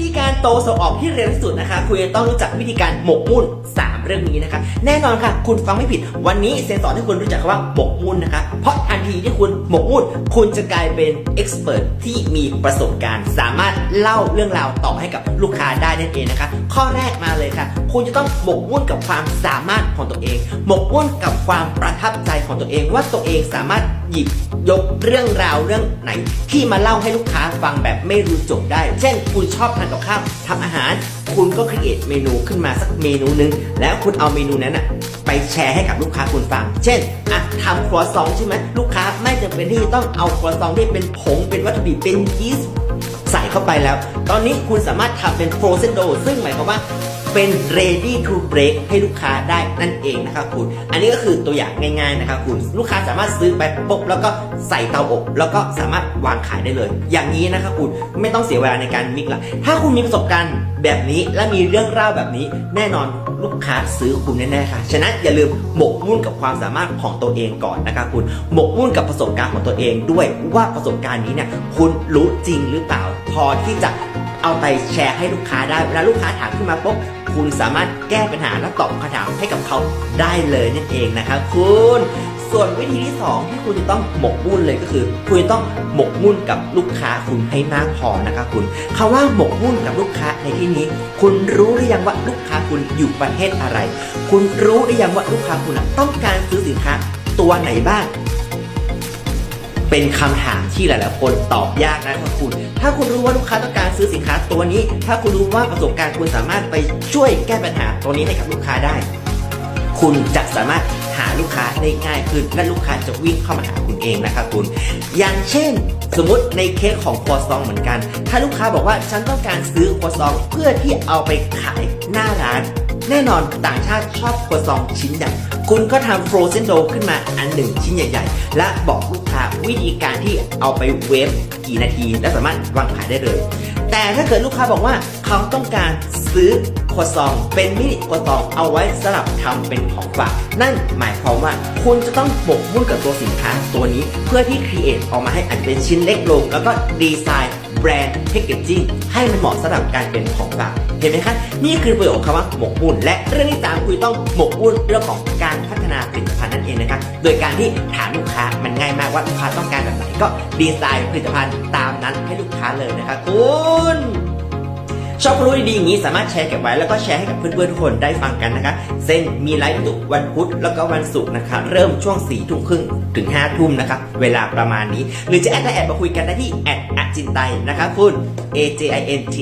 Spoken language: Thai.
ธีการ โตส่งออกที่เร็วที่สุดนะคะ คุณจะต้องรู้จักวิธีการหมกมุ่น 3 เรื่องนี้นะคะ แน่นอนค่ะ คุณฟังไม่ผิด วันนี้เซนสอนให้คุณรู้จักคำว่าหมกมุ่นนะคะ เพราะทันทีที่คุณหมกมุ่น คุณจะกลายเป็นเอ็กซ์เพรสที่มีประสบการณ์ สามารถเล่าเรื่องราวต่อให้กับลูกค้าได้นั่นเองนะคะ ข้อแรกมาเลยค่ะ คุณจะต้องหมกมุ่นกับความสามารถของตัวเอง หมกมุ่นกับความประทับใจของตัวเองว่าตัวเองสามารถหยิบยกเรื่องราวเรื่องไหน ที่มาเล่าให้ลูกค้าฟังแบบไม่รู้จบได้ เช่น คุณชอบทานกับข้าวทำอาหาร คุณก็ครีเอทเมนูขึ้นมาสักเมนูหนึง แล้วคุณเอาเมนูนั้นอะไปแชร์ให้กับลูกค้าคุณฟัง เช่นอะทำครัวซองใช่ไหมลูกค้าไม่จำเป็นที่ต้องเอาครัวซองที่เป็นผงเป็นวัตถุดิบเป็นยีสต์ใส่เข้าไปแล้ว ตอนนี้คุณสามารถทำเป็นโฟรเซนโดซึ่งหมายความว่า เป็น ready to break ให้ลูกค้าได้นั่นเองนะครับคุณ อันนี้ก็คือตัวอย่างง่ายๆนะครับคุณ ลูกค้าสามารถซื้อไปปุ๊บแล้วก็ใส่เตาอบ แล้วก็สามารถวางขายได้เลย อย่างนี้นะครับคุณไม่ต้องเสียเวลาในการมิกละถ้าคุณมีประสบการณ์แบบนี้และมีเรื่องเล่าแบบนี้ แน่นอนลูกค้าซื้อคุณแน่ๆค่ะฉะนั้นอย่าลืมหมกมุ่นกับความสามารถของตัวเองก่อนนะครับคุณหมกมุ่นกับประสบการณ์ของตัวเองด้วยว่าประสบการณ์นี้เนี่ยคุณรู้จริงหรือเปล่า พอที่จะเอาไปแชร์ให้ลูกค้าได้เวลาลูกค้าถามขึ้นมาปุ๊บ คุณสามารถแก้ปัญหาและตอบคำถามให้กับเขาได้เลยนั่นเองนะครับคุณส่วนวิธีที่สองที่คุณจะต้องหมกมุ่นเลยก็คือ คุณจะต้องหมกมุ่นกับลูกค้าคุณให้มากพอนะครับคุณคำว่าหมกมุ่นกับลูกค้าในที่นี้ คุณรู้หรือยังว่าลูกค้าคุณอยู่ประเทศอะไร คุณรู้หรือยังว่าลูกค้าคุณต้องการซื้อสินค้าตัวไหนบ้าง เป็นคำถามที่หลายๆคนตอบยากนะครับคุณ ถ้าคุณรู้ว่าลูกค้าต้องการซื้อสินค้าตัวนี้ ถ้าคุณรู้ว่าประสบการณ์คุณสามารถไปช่วยแก้ปัญหาตัวนี้ให้กับลูกค้าได้ คุณจะสามารถหาลูกค้าได้ง่ายขึ้น และลูกค้าจะวิ่งเข้ามาหาคุณเองนะครับคุณ อย่างเช่น สมมติในเคสของครัวซองเหมือนกัน ถ้าลูกค้าบอกว่าฉันต้องการซื้อครัวซองเพื่อที่เอาไปขายหน้าร้าน แน่นอนต่างชาติชอบครัวซองชิ้นใหญ่ คุณก็ทำโฟรเซนโดขึ้นมาอันหนึ่งชิ้นใหญ่ ๆ และบอกลูกค้าวิธีการที่เอาไปเวฟกี่นาที และสามารถวางขายได้เลย แต่ถ้าเกิดลูกค้าบอกว่าเขาต้องการซื้อครัวซอง เป็นมินิครัวซองเอาไว้สำหรับทำเป็นของฝากนั่นหมายความว่าคุณจะต้องหมกมุ่นกับตัวสินค้าตัวนี้เพื่อที่ครีเอทออกมาให้อันเป็นชิ้นเล็กลง แล้วก็ดีไซน์ แบรนด์แพคเกจจิ้งให้มันเหมาะสำหรับการเป็นของฝากเห็นไหมครับนี่คือประโยชน์ของคำว่าหมกมุ่น และเรื่องที่สามคุยต้องหมกมุ่นเรื่องของการพัฒนาผลิตภัณฑ์นั่นเองนะครับโดยการที่ถามลูกค้ามันง่ายมากว่าลูกค้าต้องการแบบไหนก็ดีไซน์ผลิตภัณฑ์ตามนั้นให้ลูกค้าเลยนะครับคุณ ชอบรู้ดีๆอย่างนี้สามารถแชร์เก็บไว้แล้วก็แชร์ให้กับเพื่อนๆทุกคนได้ฟังกันนะคะเส้นมีไลฟ์ทุกวันพุธแล้วก็วันศุกร์นะคะ เริ่มช่วงสี่ทุ่มครึ่งถึง5้าทุ่มนะคะ เวลาประมาณนี้ หรือจะแอดไลน์แอดมาคุยกันได้ที่แอดอจินไตนะคะคุณ A J I N T